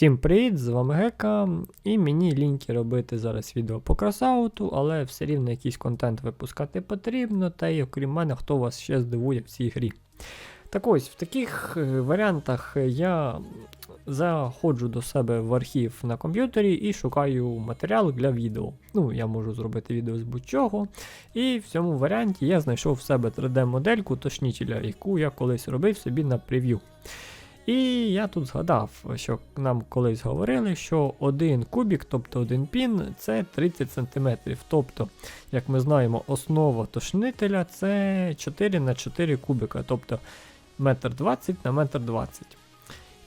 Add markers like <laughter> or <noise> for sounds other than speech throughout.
Всім привіт, з вами Гека, і мені ліньки робити зараз відео по кросауту, але все рівно якийсь контент випускати потрібно, та й окрім мене, хто вас ще здивує в цій грі. Так ось, в таких е, варіантах я заходжу до себе в архів на комп'ютері і шукаю матеріал для відео. Ну, я можу зробити відео з будь-чого. І в цьому варіанті я знайшов в себе 3D-модельку тошнітеля, яку я колись робив собі на прев'ю. І я тут згадав, що нам колись говорили, що один кубік, тобто один пін, це 30 см. Тобто, як ми знаємо, основа тошнителя це 4 на 4 кубика, тобто 1,20 на 1,20 м.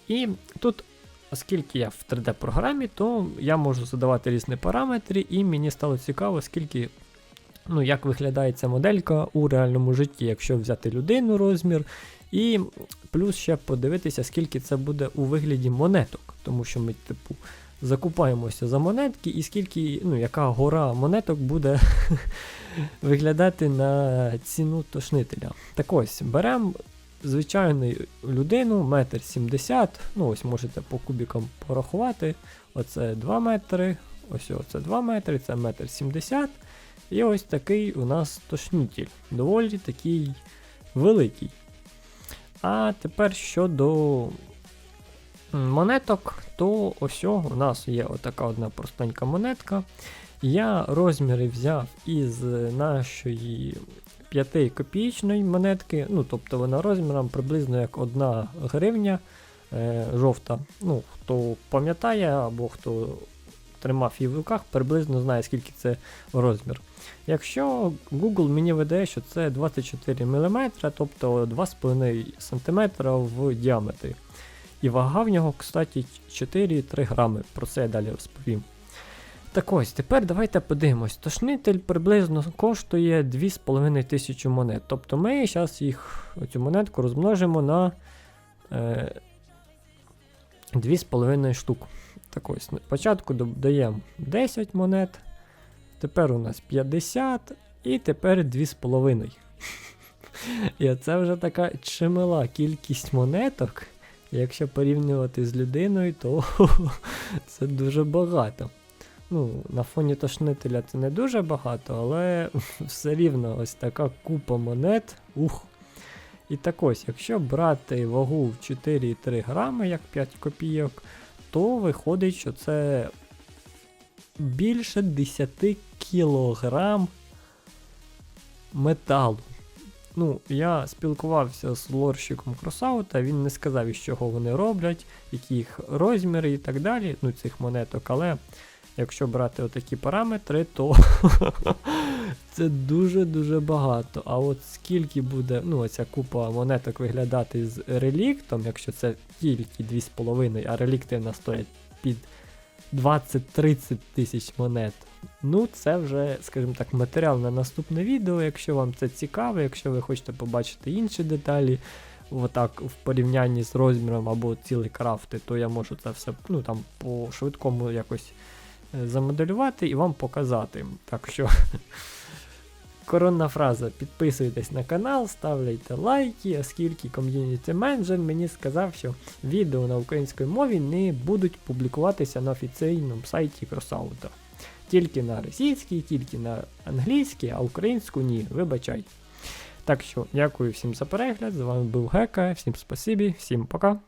І тут, оскільки я в 3D-програмі, то я можу задавати різні параметри, і мені стало цікаво, скільки. Ну, як виглядає ця моделька у реальному житті, якщо взяти людину розмір, і плюс ще подивитися, скільки це буде у вигляді монеток, тому що ми, типу, закупаємося за монетки, і скільки, ну, яка гора монеток буде <laughs> виглядати на ціну тошнителя. Так ось, беремо звичайну людину, метр сімдесят, ну ось можете по кубікам порахувати. Оце 2 метри, ось оце 2 метри, це метр сімдесят. І ось такий у нас тошнитель. Доволі такий великий. А тепер щодо монеток, то ось у нас є отака одна простенька монетка. Я розміри взяв із нашої 5 копійчної монетки, ну тобто вона розміром приблизно як 1 гривня е, жовта. Ну, Хто пам'ятає або хто тримав її в руках, приблизно знає, скільки це розмір. Якщо Google мені видає, що це 24 мм, тобто 2,5 см в діаметрі. І вага в нього, кстати, 4,3 грами. Про це я далі розповім. Так ось, тепер давайте подивимось. Тошнитель приблизно коштує 2500 монет. Тобто ми зараз їх, оцю монетку розмножимо на е, 2,5 штук. Так ось, спочатку додаємо 10 монет. Тепер у нас 50 і тепер 2,5. І це вже така чимала кількість монеток. Якщо порівнювати з людиною, то <laughs> це дуже багато. Ну, На фоні тошнителя це не дуже багато, але <laughs> все рівно ось така купа монет. Ух. І так ось, якщо брати вагу в 4,3 грами, як 5 копійок, то виходить, що це більше 10 кілограм металу. Ну, я спілкувався з лорщиком кросаута, він не сказав, із чого вони роблять, які їх розміри і так далі, ну, цих монеток, але якщо брати отакі параметри, то <laughs> це дуже-дуже багато. А от скільки буде ну, оця купа монеток виглядати з реліктом, якщо це тільки 2,5, а релікти в нас стоять під 20-30 тисяч монет. Ну, це вже, скажімо так, матеріал на наступне відео. Якщо вам це цікаво, якщо ви хочете побачити інші деталі, отак в порівнянні з розміром або цілий крафти, то я можу це все ну, там, по швидкому якось е, замоделювати і вам показати. Так що. <laughs> Коронна фраза. Підписуйтесь на канал, ставляйте лайки, оскільки ком'юніті менеджер мені сказав, що відео на українській мові не будуть публікуватися на офіційному сайті Кросаута. Тільки на російській, тільки на англійській, а українську ні, вибачайте. Так що, дякую всім за перегляд. З вами був Гека, всім спасибі, всім пока.